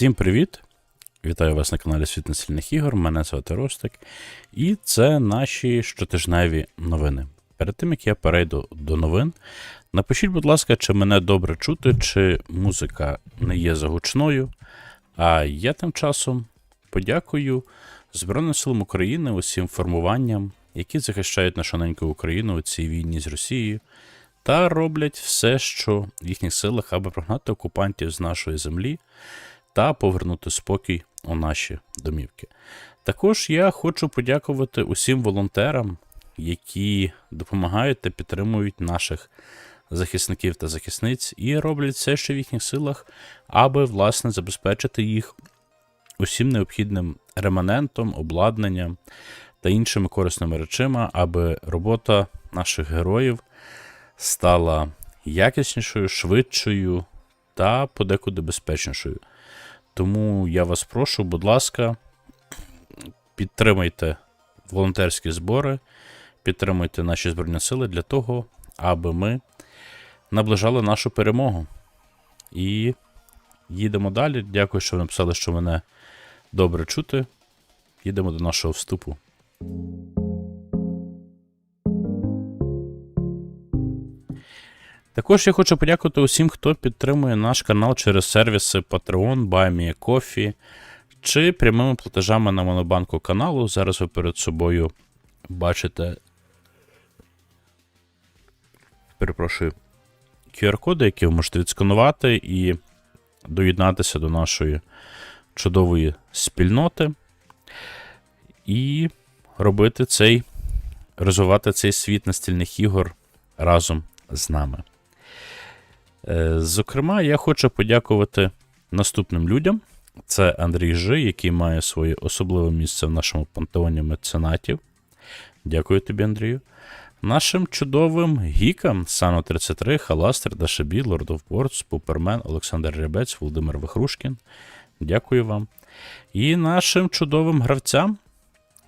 Всім привіт! Вітаю вас на каналі Світ Настільних ігор. Мене звати Ростик. І це наші щотижневі новини. Перед тим як я перейду до новин, напишіть, будь ласка, чи мене добре чути, чи музика не є загучною. А я тим часом подякую Збройним силам України усім формуванням, які захищають нашу неньку Україну у цій війні з Росією, та роблять все, що в їхніх силах, аби прогнати окупантів з нашої землі та повернути спокій у наші домівки. Також я хочу подякувати усім волонтерам, які допомагають та підтримують наших захисників та захисниць і роблять все, що в їхніх силах, аби власне забезпечити їх усім необхідним реманентом, обладнанням та іншими корисними речима, аби робота наших героїв стала якіснішою, швидшою та подекуди безпечнішою. Тому я вас прошу, будь ласка, підтримайте волонтерські збори, підтримуйте наші Збройні Сили для того, аби ми наближали нашу перемогу. І їдемо далі. Дякую, що ви написали, що мене добре чути. Їдемо до нашого вступу. Також я хочу подякувати усім, хто підтримує наш канал через сервіси Patreon, BuyMeACoffee чи прямими платежами на монобанку каналу. Зараз ви перед собою бачите. Перепрошую. QR-коди, які ви можете відсканувати і доєднатися до нашої чудової спільноти. І робити цей, розвивати цей світ настільних ігор разом з нами. Е, Зокрема, я хочу подякувати наступним людям. Це Андрій Жи, який має своє особливе місце в нашому пантеоні меценатів. Дякую тобі, Андрію. Нашим чудовим гікам Сано 33, Халастер, Дашабі, Lord of Words, Пупермен, Олександр Рябець, Володимир Вихрушкін. Дякую вам. І нашим чудовим гравцям.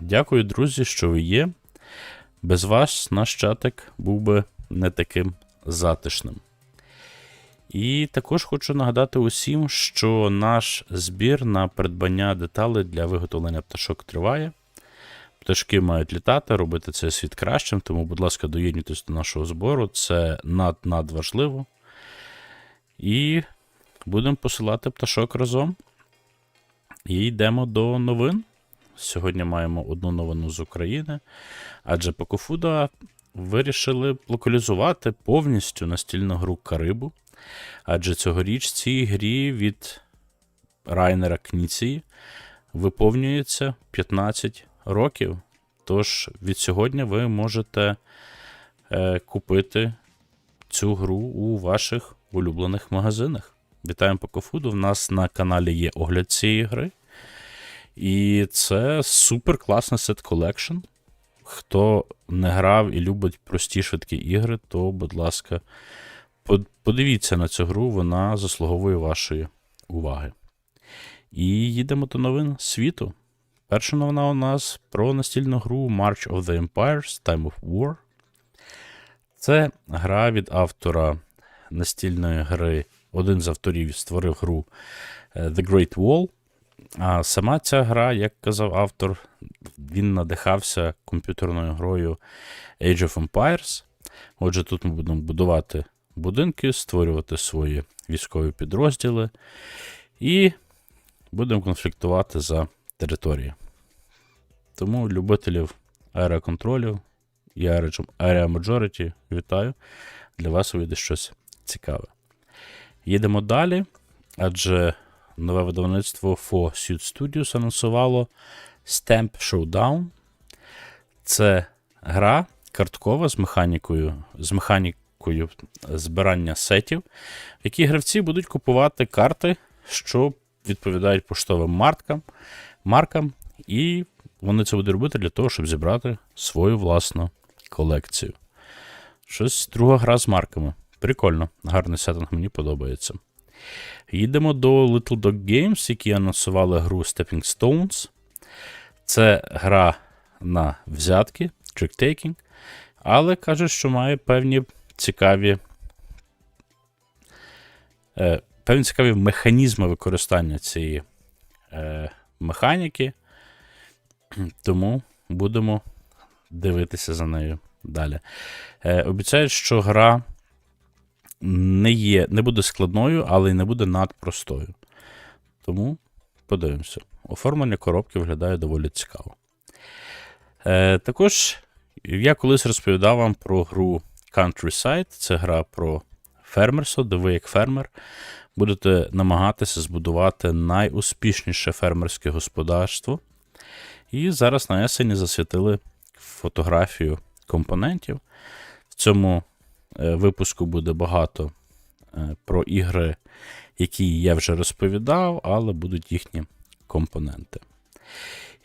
Дякую, друзі, що ви є. Без вас наш чатик був би не таким затишним. І також хочу нагадати усім, що наш збір на придбання деталей для виготовлення пташок триває. Пташки мають літати, робити цей світ кращим, тому, будь ласка, доєднуйтесь до нашого збору, це над-надважливо. І будемо посилати пташок разом. І йдемо до новин. Сьогодні маємо одну новину з України, адже Покофуда вирішили локалізувати повністю настільну гру Карибу. Адже цьогоріч цій грі від Райнера Кніції виповнюється 15 років. Тож від сьогодні ви можете е, купити цю гру у ваших улюблених магазинах. Вітаємо Покофуду. В нас на каналі є огляд цієї гри. І це супер класний сет колекшн. Хто не грав і любить прості швидкі ігри, то, будь ласка, подивіться на цю гру, вона заслуговує вашої уваги. І їдемо до новин світу. Перша новина у нас про настільну гру March of the Empires Time of War. Це гра від автора настільної гри. Один з авторів створив гру е, The Great Wall. А сама ця гра, як казав автор, він надихався комп'ютерною грою Age of Empires. Отже, тут ми будемо будувати будинки, створювати свої військові підрозділи і будемо конфліктувати за території. Тому любителів аероконтролю і Majority вітаю. Для вас вийде щось цікаве. Їдемо далі, адже нове видавництво For Suit Studios анонсувало Stamp Showdown. Це гра карткова з механікою, з механікою збирання сетів, в якій гравці будуть купувати карти, що відповідають поштовим маркам, маркам, і вони це будуть робити для того, щоб зібрати свою власну колекцію. Щось друга гра з марками. Прикольно, гарний сеттинг, мені подобається. Їдемо до Little Dog Games, які анонсували гру Stepping Stones. Це гра на взятки, трик-тейкінг, але кажуть, що має певні цікаві е, певні цікаві механізми використання цієї е, механіки. Тому будемо дивитися за нею далі. Е, обіцяють, що гра не є, не буде складною, але й не буде надпростою. Тому подивимося. Оформлення коробки виглядає доволі цікаво. Е, також я колись розповідав вам про гру Countryside. Це гра про фермерство, де ви, як фермер, будете намагатися збудувати найуспішніше фермерське господарство. І зараз на есені засвітили фотографію компонентів. В цьому е, випуску буде багато е, про ігри, які я вже розповідав, але будуть їхні компоненти.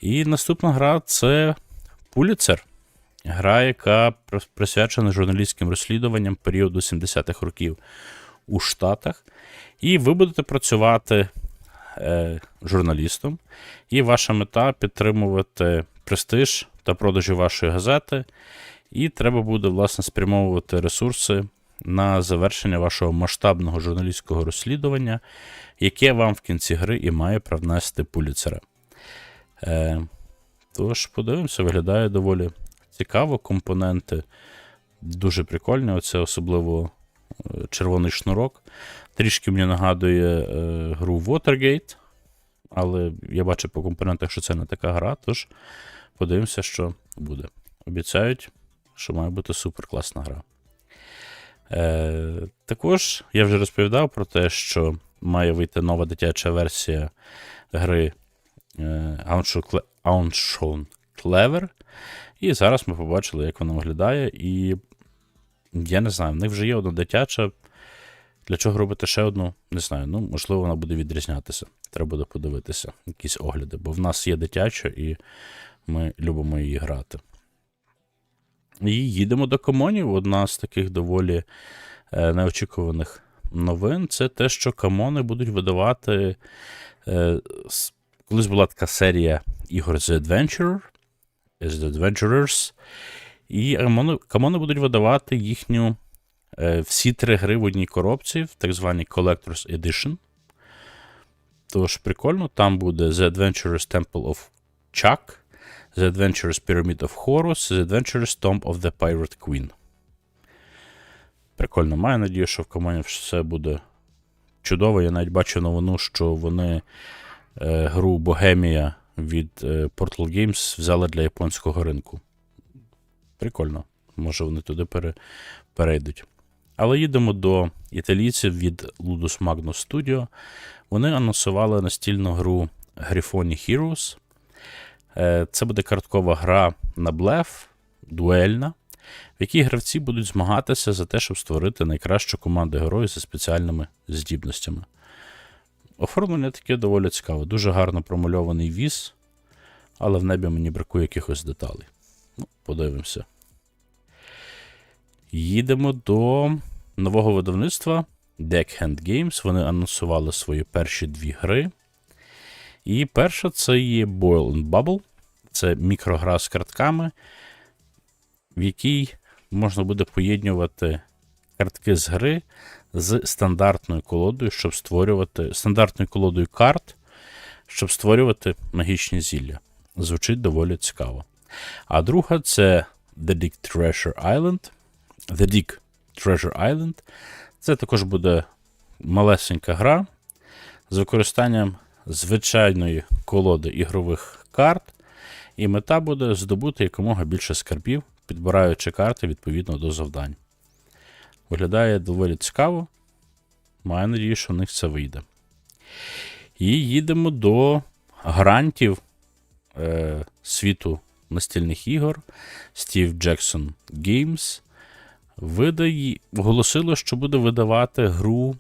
І наступна гра це Pulitzer. Гра, яка присвячена журналістським розслідуванням періоду 70-х років у Штатах. І ви будете працювати е, журналістом, і ваша мета підтримувати престиж та продажі вашої газети. І треба буде, власне, спрямовувати ресурси на завершення вашого масштабного журналістського розслідування, яке вам в кінці гри і має привнести пуліцера. Е, тож, подивимося, виглядає доволі цікаво. Компоненти дуже прикольні. Оце особливо е, червоний шнурок. Трішки мені нагадує е, гру Watergate, але я бачу по компонентах, що це не така гра, тож подивимося, що буде. Обіцяють, що має бути супер класна гра. Е, також я вже розповідав про те, що має вийти нова дитяча версія гри е, Clever. І зараз ми побачили, як вона виглядає. І я не знаю, в них вже є одна дитяча. Для чого робити ще одну? Не знаю. Ну, можливо, вона буде відрізнятися. Треба буде подивитися, якісь огляди, бо в нас є дитяча, і ми любимо її грати. І їдемо до комонів. Одна з таких доволі е, неочікуваних новин це те, що камони будуть видавати. Е, колись була така серія ігор The Adventurer, The Adventurers, і камони, будуть видавати їхню е, всі три гри в одній коробці, в так званій Collector's Edition. Тож прикольно, там буде The Adventurers Temple of Chuck, The Adventurous Pyramid of Horus, The Adventurous Tomb of the Pirate Queen. Прикольно, маю надію, що в команді все буде чудово. Я навіть бачу новину, що вони е, гру Богемія від е, Portal Games взяли для японського ринку. Прикольно. Може, вони туди пере, перейдуть. Але їдемо до італійців від Ludus Magnus Studio. Вони анонсували настільну гру Gryphony Heroes. Е, Це буде карткова гра на блеф, дуельна, в якій гравці будуть змагатися за те, щоб створити найкращу команду героїв зі спеціальними здібностями. Оформлення таке доволі цікаве. Дуже гарно промальований віз, але в небі мені бракує якихось деталей. Ну, подивимося. Їдемо до нового видавництва Deckhand Games. Вони анонсували свої перші дві гри. І перша це є Boil and Bubble. Це мікрогра з картками, в якій можна буде поєднувати картки з гри з стандартною колодою, щоб створювати стандартною колодою карт, щоб створювати магічні зілля. Звучить доволі цікаво. А друга це The Dick Treasure Island. The Dick Treasure Island. Це також буде малесенька гра з використанням звичайної колоди ігрових карт. І мета буде здобути якомога більше скарбів, підбираючи карти відповідно до завдань. Виглядає доволі цікаво. Маю надію, що в них це вийде. І їдемо до грантів е, світу настільних ігор. Steve Jackson Games оголосило, що буде видавати гру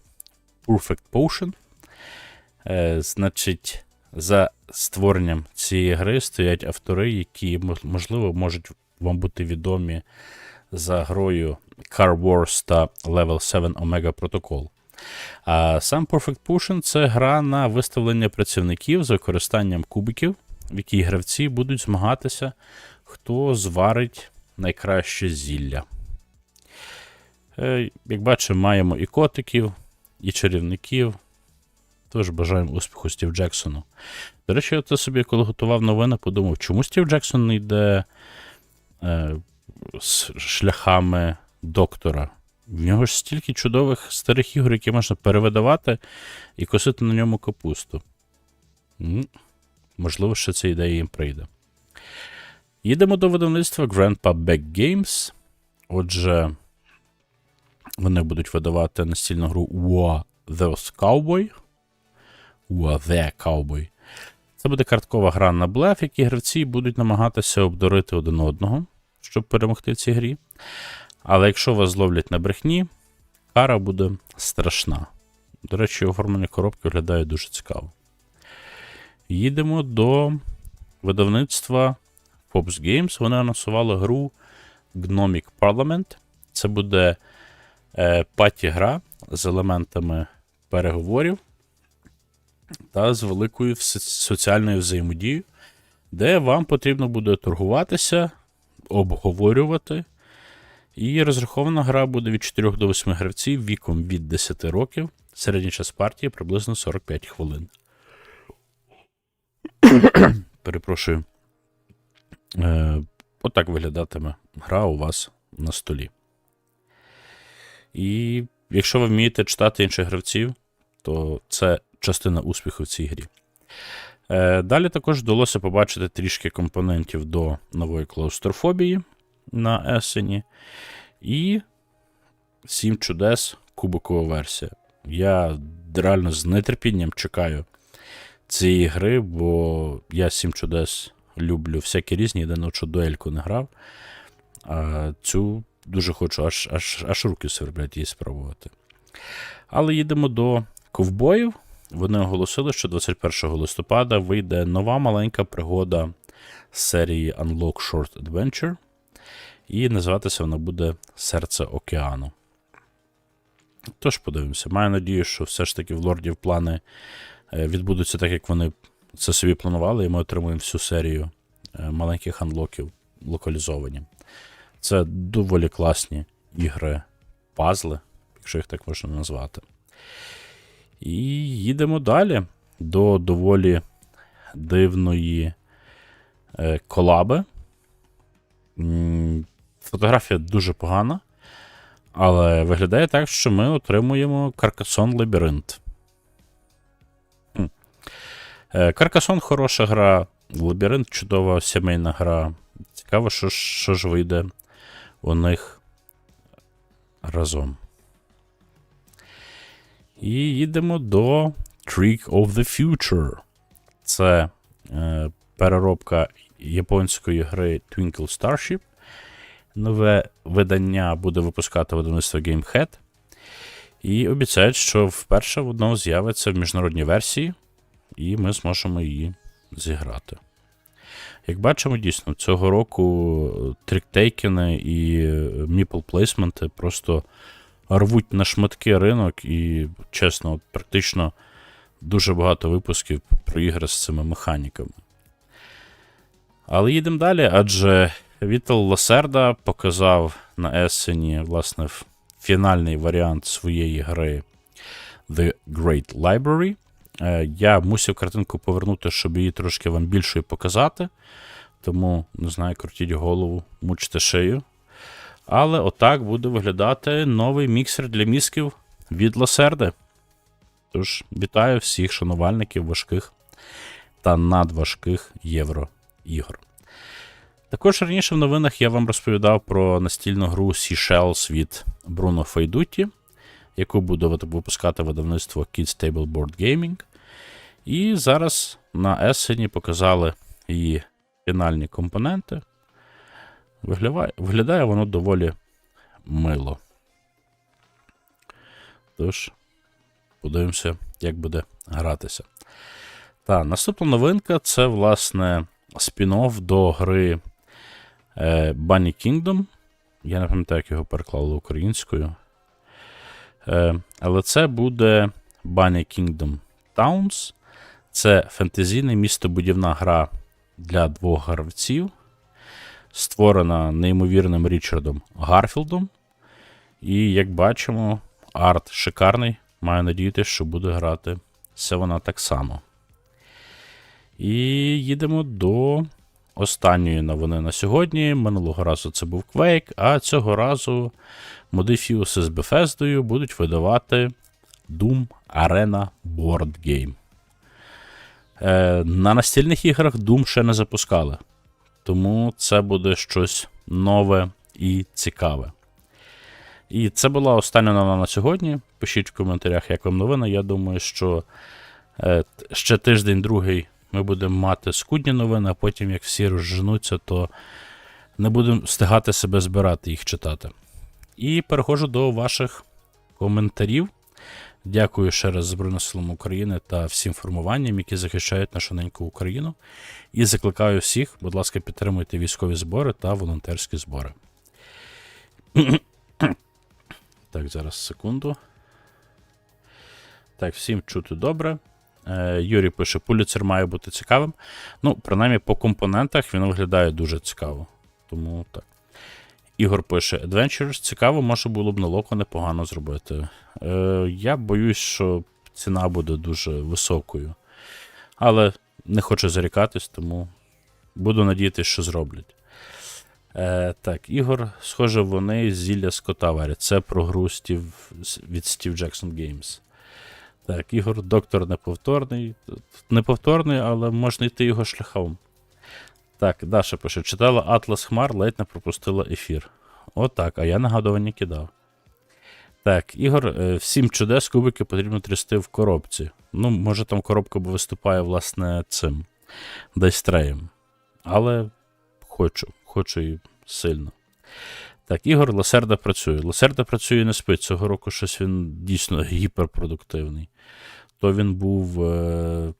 Perfect Potion. Е, значить, за створенням цієї гри стоять автори, які, можливо, можуть вам бути відомі за грою Car Wars та Level 7 Omega Protocol. А сам Perfect Potion це гра на виставлення працівників з використанням кубиків, в якій гравці будуть змагатися, хто зварить найкраще зілля. Е, Як бачимо, маємо і котиків, і чарівників, Тож бажаємо успіху Стів Джексону. До речі, я це собі, коли готував новини, подумав, чому Стів Джексон не йде е, з шляхами доктора. В нього ж стільки чудових старих ігор, які можна перевидавати і косити на ньому капусту. Можливо, ще ця ідея їм прийде. Їдемо до видавництва Grandpa Back Games. Отже, вони будуть видавати настільну гру War the Cowboy. War the Cowboy. Це буде карткова гра на блеф, які гравці будуть намагатися обдурити один одного, щоб перемогти в цій грі. Але якщо вас зловлять на брехні, кара буде страшна. До речі, оформлення коробки виглядає дуже цікаво. Їдемо до видавництва Fox Games. Вони анонсували гру Gnomic Parliament. Це буде е, паті-гра з елементами переговорів та з великою соціальною взаємодією, де вам потрібно буде торгуватися, обговорювати. І розрахована гра буде від 4 до 8 гравців віком від 10 років. Середній час партії приблизно 45 хвилин. Перепрошую. Е, отак виглядатиме гра у вас на столі. І якщо ви вмієте читати інших гравців, то це частина успіху в цій грі. Е, далі також вдалося побачити трішки компонентів до нової клаустрофобії на Есені. І 7 чудес кубокова версія. Я реально з нетерпінням чекаю цієї гри, бо я 7 чудес люблю всякі різні, єдине, що дуельку не грав. А цю дуже хочу, аж, аж, аж руки сверблять її спробувати. Але їдемо до ковбоїв. Вони оголосили, що 21 листопада вийде нова маленька пригода серії Unlock Short Adventure. І називатися вона буде Серце океану. Тож подивимося. Маю надію, що все ж таки в лордів плани е, відбудуться так, як вони це собі планували, і ми отримуємо всю серію е, маленьких анлоків локалізовані. Це доволі класні ігри пазли, якщо їх так можна назвати. І їдемо далі до доволі дивної е, колаби. Фотографія дуже погана, але виглядає так, що ми отримуємо Каркасон Лабіринт. Каркасон хороша гра, Лабіринт чудова сімейна гра. Цікаво, що, що ж вийде у них разом. І їдемо до Trick of the Future. Це е, переробка японської гри Twinkle Starship. Нове видання буде випускати видавництво GameHead. І обіцяють, що вперше воно з'явиться в міжнародній версії, і ми зможемо її зіграти. Як бачимо, дійсно, цього року тріктейкени і міпл плейсменти просто рвуть на шматки ринок, і, чесно, практично дуже багато випусків про ігри з цими механіками. Але їдемо далі, адже Вітал Ласерда показав на Есені, власне, фінальний варіант своєї гри The Great Library. Е, Я мусив картинку повернути, щоб її трошки вам більшою показати. Тому, не знаю, крутіть голову, мучте шию. Але отак буде виглядати новий міксер для мізків від Ласерди. Тож, вітаю всіх шанувальників важких та надважких євроігор. Також раніше в новинах я вам розповідав про настільну гру Seashells від Bruno Файдуті, яку буде випускати видавництво Kids Table Board Gaming. І зараз на Essені показали її фінальні компоненти. Виглядає, виглядає воно доволі мило. Тож, подивимося, як буде гратися. Та, наступна новинка це, власне, спін-офф до гри Bunny Kingdom. Я не пам'ятаю, як його переклали українською. Е, але це буде Bunny Kingdom Towns. Це фентезійна містобудівна гра для двох гравців, створена неймовірним Річардом Гарфілдом. І, як бачимо, арт шикарний. Маю надіятися, що буде грати Це вона так само. І їдемо до останньої новини на сьогодні. Минулого разу це був Quake, а цього разу Modifius з Bethesda будуть видавати Doom Arena Board Game. Е, на настільних іграх Doom ще не запускали. Тому це буде щось нове і цікаве. І це була остання новина на сьогодні. Пишіть в коментарях, як вам новина. Я думаю, що е, ще тиждень-другий ми будемо мати скудні новини, а потім, як всі розженуться, то не будемо встигати себе збирати їх читати. І переходжу до ваших коментарів. Дякую ще раз Збройним силам України та всім формуванням, які захищають нашу неньку Україну. І закликаю всіх, будь ласка, підтримуйте військові збори та волонтерські збори. Так, зараз секунду. Так, всім чути добре. Е, Юрій пише: Пуліцер має бути цікавим. Ну, принаймні, по компонентах він виглядає дуже цікаво. Тому так. Ігор пише: Adventures цікаво, може було б на локо непогано зробити. Е, я боюсь, що ціна буде дуже високою. Але не хочу зарікатись, тому буду надіятися, що зроблять. Е, так, Ігор, схоже, вони зілля скота варять. Це про гру Стів, від Steve Jackson Games. Так, Ігор, доктор неповторний. Неповторний, але можна йти його шляхом. Так, Даша пише: читала Атлас Хмар, ледь не пропустила ефір. Отак, а я нагадування кидав. Так, Ігор, е, всім чудес кубики потрібно трясти в коробці. Ну, може там коробка виступає, власне, цим дайстреєм. Але хочу, хочу і сильно. Так, Ігор Ласерда працює. Ласерда працює не спить. Цього року щось він дійсно гіперпродуктивний. То він був, е,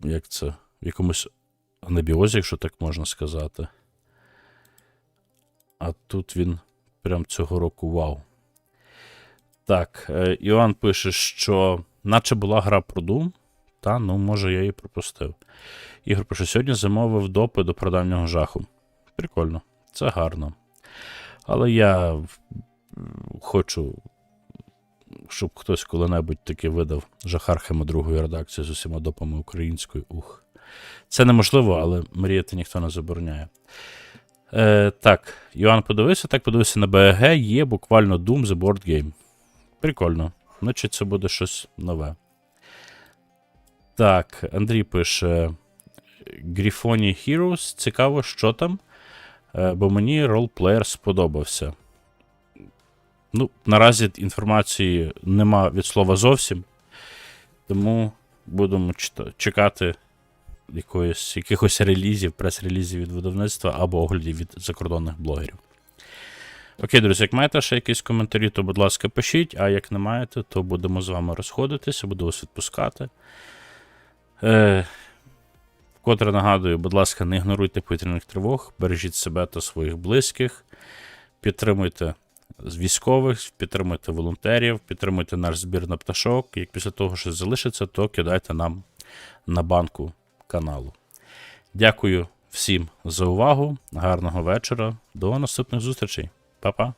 як це, в якомусь анабіозі, якщо так можна сказати. А тут він прям цього року вау. Так, е, Іоанн пише, що наче була гра про Doom. Та, ну, може, я її пропустив. Ігор пише, сьогодні замовив допи до прадавнього жаху. Прикольно, це гарно. Але я хочу, щоб хтось коли-небудь таки видав Жахархема другої редакції з усіма допами українською. Ух. Це неможливо, але мріяти ніхто не забороняє. Е, так, Іван подивився, так подивився на БГ, є буквально Doom The Board Game. Прикольно. Значить, це буде щось нове. Так, Андрій пише: Грифоні Heroes. Цікаво, що там. Е, бо мені ролплеєр сподобався. Ну, наразі інформації нема від слова зовсім. Тому будемо чекати якоїсь, якихось релізів, прес-релізів від видавництва або оглядів від закордонних блогерів. Окей, друзі, як маєте ще якісь коментарі, то, будь ласка, пишіть, а як не маєте, то будемо з вами розходитися, буду вас відпускати. Е, вкотре нагадую, будь ласка, не ігноруйте повітряних тривог, бережіть себе та своїх близьких, підтримуйте військових, підтримуйте волонтерів, підтримуйте наш збір на пташок. Як після того, що залишиться, то кидайте нам на банку каналу. Дякую всім за увагу. Гарного вечора. До наступних зустрічей. Па-па.